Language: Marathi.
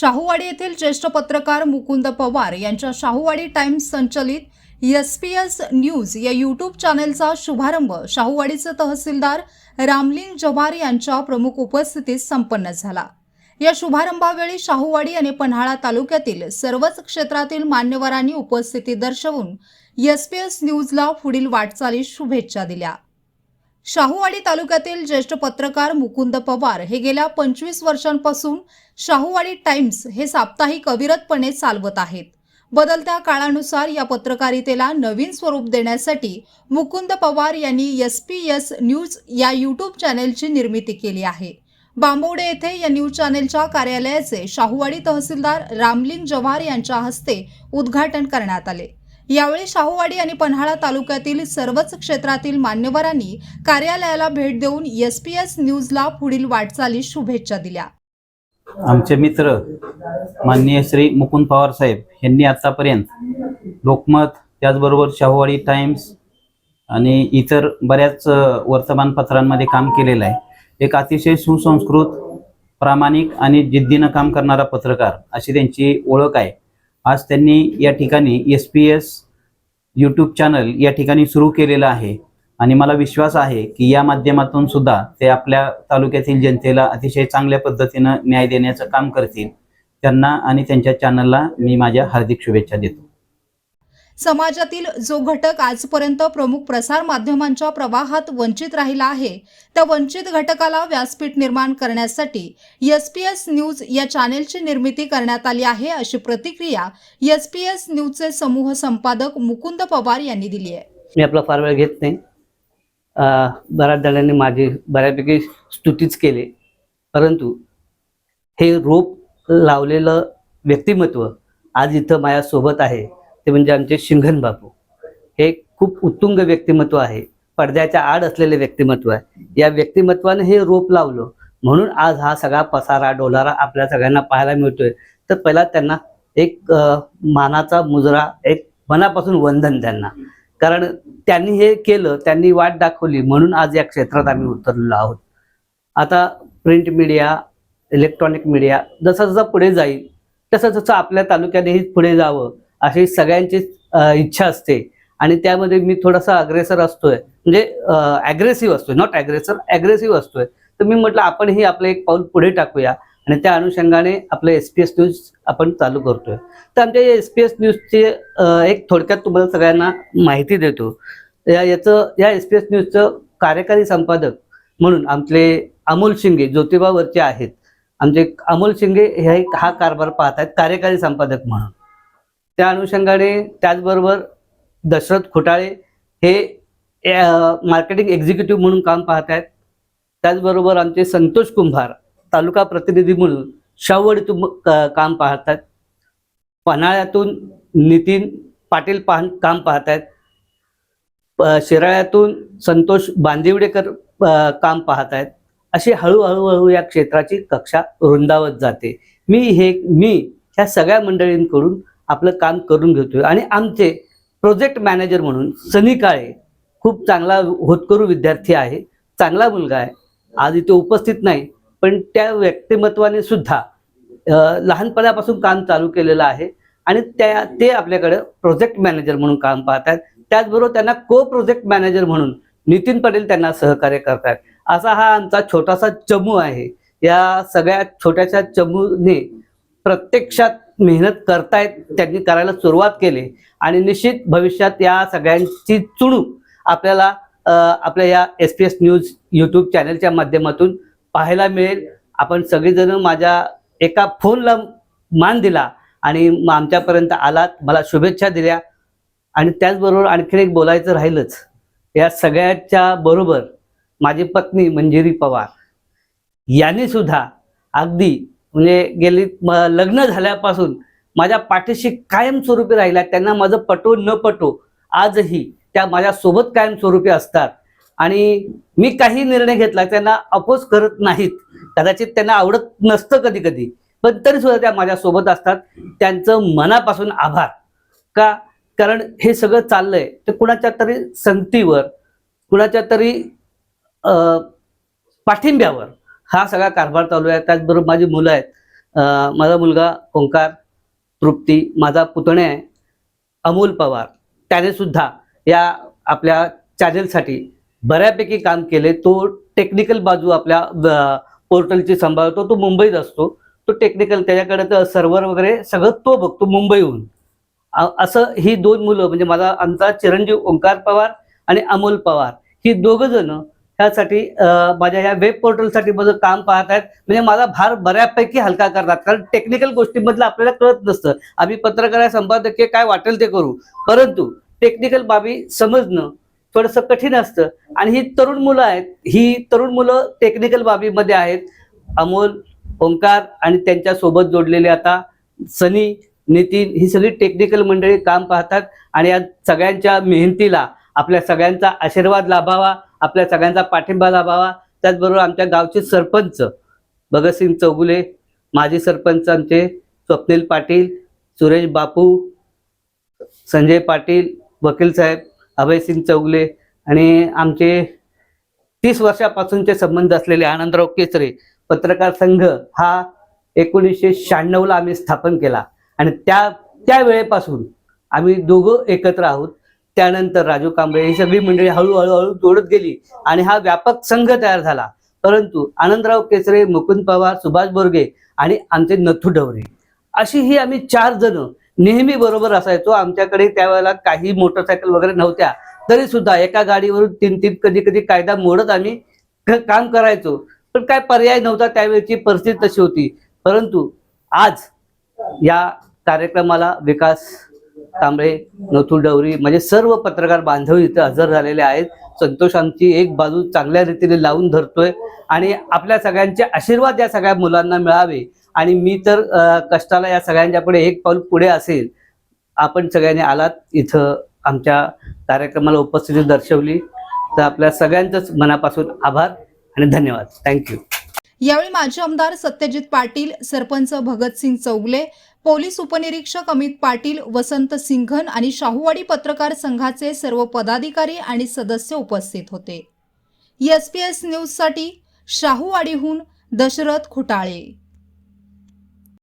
शाहूवाडी येथील ज्येष्ठ पत्रकार मुकुंद पवार यांच्या शाहूवाडी टाइम्स संचलित एस पी एस न्यूज या यूट्यूब चॅनेलचा शुभारंभ शाहूवाडीचे तहसीलदार रामलिंग जव्हार यांच्या प्रमुख उपस्थितीत संपन्न झाला. या शुभारंभावेळी शाहूवाडी आणि पन्हाळा तालुक्यातील सर्वच क्षेत्रातील मान्यवरांनी उपस्थिती दर्शवून एस पी एस न्यूजला पुढील वाटचालीस शुभेच्छा दिल्या. शाहूवाडी तालुक्यातील ज्येष्ठ पत्रकार मुकुंद पवार हे गेल्या पंचवीस वर्षांपासून शाहूवाडी टाइम्स हे साप्ताहिक अविरतपणे चालवत आहेत. बदलत्या काळानुसार या पत्रकारितेला नवीन स्वरूप देण्यासाठी मुकुंद पवार यांनी एस पी एस न्यूज या यूट्यूब चॅनेलची निर्मिती केली आहे. बांबवडे येथे या न्यूज चॅनेलच्या कार्यालयाचे शाहूवाडी तहसीलदार रामलिंग जव्हार यांच्या हस्ते उद्घाटन करण्यात आले. यावेळी शाहूवाडी आणि पन्हाळा तालुक्यातील सर्वच क्षेत्रातील मान्यवरांनी कार्यालयाला भेट देऊन एस पी एस न्यूजला पुढील वाटचाली शुभेच्छा दिल्या. आमचे मित्र माननीय श्री मुकुंद पवार साहेब यांनी आतापर्यंत लोकमत त्याचबरोबर शाहूवाडी टाइम्स आणि इतर बऱ्याच वर्तमानपत्रांमध्ये काम केलेलं आहे. एक अतिशय सुसंस्कृत प्रामाणिक आणि जिद्दीनं काम करणारा पत्रकार अशी त्यांची ओळख आहे. आज त्यांनी या ठिकाणी S P S YouTube channel या ठिकाणी सुरू केलेलं आहे. आणि मला विश्वास आहे की या माध्यमातून सुद्धा ते आपल्या तालुक्यातील जनतेला अतिशय चांगल्या पद्धतीनं न्याय देण्याचं काम करतील. त्यांना आणि त्यांच्या चॅनलला मी माझ्या हार्दिक शुभेच्छा देतो. समाजातील जो घटक आजपर्यंत प्रमुख प्रसार माध्यमांच्या प्रवाहात वंचित राहिला आहे त्या वंचित घटकाला व्यासपीठ निर्माण करण्यासाठी एस पी एस न्यूज या चॅनेलची निर्मिती करण्यात आली आहे अशी प्रतिक्रिया एस पी एस न्यूजचे समूह संपादक मुकुंद पवार यांनी दिली आहे. मी आपला फार वेळ घेत नाही. बऱ्याच जणांनी माझी बऱ्यापैकी स्तुतीच केली परंतु हे रोप लावलेलं व्यक्तिमत्व आज इथं माझ्यासोबत आहे. ते म्हणजे आमचे शिंगण बापू. हे खूप उत्तुंग व्यक्तिमत्व आहे. पडद्याच्या आड असलेले व्यक्तिमत्व आहे. या व्यक्तिमत्वाने हे रोप लावलं. म्हणून आज हा सगळा पसारा डोलारा आपल्या सगळ्यांना पाहायला मिळतोय. तर पहिला त्यांना एक मानाचा मुजरा एक मनापासून वंदन त्यांना. कारण त्यांनी हे केलं त्यांनी वाट दाखवली. म्हणून आज या क्षेत्रात आम्ही उतरलेलो आहोत. आता प्रिंट मीडिया इलेक्ट्रॉनिक मीडिया जसं जसं पुढे जाईल तसं जसं आपल्या तालुक्यानेही पुढे जावं. अशी सगळ्यांची इच्छा असते. आणि त्यामध्ये मी थोडासा अग्रेसर असतोय. म्हणजे ॲग्रेसिव्ह असतोय. नॉट ॲग्रेसर ॲग्रेसिव्ह असतोय. तर मी म्हटलं आपणही आपलं एक पाऊल पुढे टाकूया. आणि त्या अनुषंगाने आपलं एस पी एस न्यूज आपण चालू करतोय. तर आमच्या एस पी एस न्यूजचे एक थोडक्यात तुम्हाला सगळ्यांना माहिती देतो. या याचं या एस पी एस न्यूजचं कार्यकारी संपादक म्हणून आमचे अमोल शिंगे ज्योतिबावरचे आहेत. आमचे अमोल शिंगे हे एक हा कारभार पाहत आहेत कार्यकारी संपादक म्हणून. त्या अनुषंगाने त्याचबरोबर दशरथ खोटाळे हे मार्केटिंग एक्झिक्युटिव्ह म्हणून काम पाहत आहेत त्याचबरोबर आमचे संतोष कुंभार तालुका प्रतिनिधी म्हणून शावडीतून काम काम आहेत पन्हाळ्यातून नितीन पाटील पाहन काम पाहत आहेत शिराळ्यातून संतोष बांदिवडेकर काम पाहत आहेत अशी हळूहळू हळू या क्षेत्राची कक्षा रुंदावत जाते. मी हे मी ह्या सगळ्या मंडळींकडून आपलं काम करून घेतोय. आणि आमचे प्रोजेक्ट मॅनेजर म्हणून सनी काळे खूप चांगला होतकरू विद्यार्थी आहे चांगला मुलगा आहे. आज इथे उपस्थित नाही पण त्या व्यक्तिमत्वाने सुद्धा लहानपणापासून काम चालू केलेलं आहे. आणि त्या ते आपल्याकडे प्रोजेक्ट मॅनेजर म्हणून काम पाहतात त्याचबरोबर त्यांना को प्रोजेक्ट मॅनेजर म्हणून नितीन पटेल त्यांना सहकार्य करतात असा हा आमचा छोटासा चमू आहे. या सगळ्या छोट्याशा चमूने प्रत्यक्षात मेहनत करतायत त्यांनी करायला सुरुवात केली. आणि निश्चित भविष्यात या सगळ्यांची चुणूक आपल्याला आपल्या या S P S news YouTube चॅनलच्या माध्यमातून पाहायला मिळेल. आपण सगळेजण माझ्या एका फोनला मान दिला आणि मग आमच्यापर्यंत आलात. मला शुभेच्छा दिल्या. आणि त्याचबरोबर आणखीन एक बोलायचं राहिलंच. या सगळ्याच्या बरोबर माझी पत्नी मंजिरी पवार. यांनी सुद्धा अगदी म्हणजे गेली लग्न झाल्यापासून माझ्या पाठीशी कायमस्वरूपी राहिला त्यांना माझं पटो न पटो आजही त्या माझ्यासोबत कायमस्वरूपी असतात. आणि मी काही निर्णय घेतला त्यांना अपोज करत नाहीत. कदाचित त्यांना आवडत नसतं कधी कधी पण तरी सुद्धा त्या माझ्यासोबत असतात. त्यांचं मनापासून आभार. का? कारण हे सगळं चाललंय ते कुणाच्या तरी संगतीवर कुणाच्या तरी पाठिंब्यावर. हा सगळा कारभार चालू आहे. त्याचबरोबर माझी मुलं आहेत. माझा मुलगा ओंकार तृप्ती माझा पुतणे आहे अमोल पवार. त्याने सुद्धा या आपल्या चॅनेलसाठी बऱ्यापैकी काम केले. तो टेक्निकल बाजू आपल्या पोर्टलची सांभाळतो. तो मुंबईत असतो. तो टेक्निकल त्याच्याकडे सर्व्हर वगैरे सगळं तो बघतो मुंबईहून. असं ही दोन मुलं म्हणजे माझा आमचा चिरंजीव ओंकार पवार आणि अमोल पवार ही दोघं जण ह्यासाठी माझ्या या वेब पोर्टलसाठी माझं काम पाहत आहेत म्हणजे माझा भार बऱ्यापैकी हलका करतात. कारण टेक्निकल गोष्टीमधलं आपल्याला कळत नसतं. आम्ही पत्रकार संपादकीय काय वाटेल ते करू. परंतु टेक्निकल बाबी समजणं थोडंसं कठीण असतं. आणि ही तरुण मुलं आहेत. ही तरुण मुलं टेक्निकल बाबीमध्ये आहेत. अमोल ओंकार आणि त्यांच्यासोबत जोडलेले आता सनी नितीन ही सगळी टेक्निकल मंडळी काम पाहतात. आणि या सगळ्यांच्या मेहनतीला आपल्या सगळ्यांचा आशीर्वाद लाभावा. आपल्या सगळ्यांचा पाठिंबा लाभावा. त्याचबरोबर आमच्या गावचे सरपंच भगतसिंग चौगुले माजी सरपंच आमचे स्वप्नील पाटील सुरेश बापू संजय पाटील वकील साहेब अभयसिंग चौगुले आणि आमचे तीस वर्षापासूनचे संबंध असलेले आनंदराव केसरे पत्रकार संघ हा एकोणीसशे शहाण्णवला आम्ही स्थापन केला. आणि त्या त्या वेळेपासून आम्ही दोघं एकत्र आहोत. त्यानंतर राजू कांबळे ही सगळी मंडळी हळूहळू हळू जोडत गेली आणि हा व्यापक संघ तयार झाला. परंतु आनंदराव केसरे मुकुंद पवार सुभाष बोरगे आणि आमचे नथू डवरे अशी ही आम्ही चार जण नेहमी बरोबर असायचो. आमच्याकडे त्यावेळेला काही मोटरसायकल वगैरे नव्हत्या. तरी सुद्धा एका गाडीवरून तीन तीन कधी कधी कायदा मोडत आम्ही काम करायचो. पण काय पर्याय नव्हता त्यावेळेची. परिस्थिती तशी होती. परंतु आज या कार्यक्रमाला विकास कांबळे नथुल डवरी म्हणजे सर्व पत्रकार बांधव इथे हजर झालेले आहेत. संतोष आमची एक बाजू चांगल्या रीतीने लावून धरतोय. आणि आपल्या सगळ्यांचे आशीर्वाद या सगळ्या मुलांना मिळावे. आणि मी तर कष्टाला या सगळ्यांच्या पुढे एक पाऊल पुढे असेल. आपण सगळ्यांनी आलात. इथं आमच्या कार्यक्रमाला उपस्थिती दर्शवली. तर आपल्या सगळ्यांचंच मनापासून आभार आणि धन्यवाद. थँक्यू यावेळी माजी आमदार सत्यजित पाटील सरपंच भगतसिंग चौगले पोलीस उपनिरीक्षक अमित पाटील वसंत सिंघन आणि शाहूवाडी पत्रकार संघाचे सर्व पदाधिकारी आणि सदस्य उपस्थित होते. एस पी एस न्यूजसाठी शाहूवाडीहून दशरथ खुटाळे.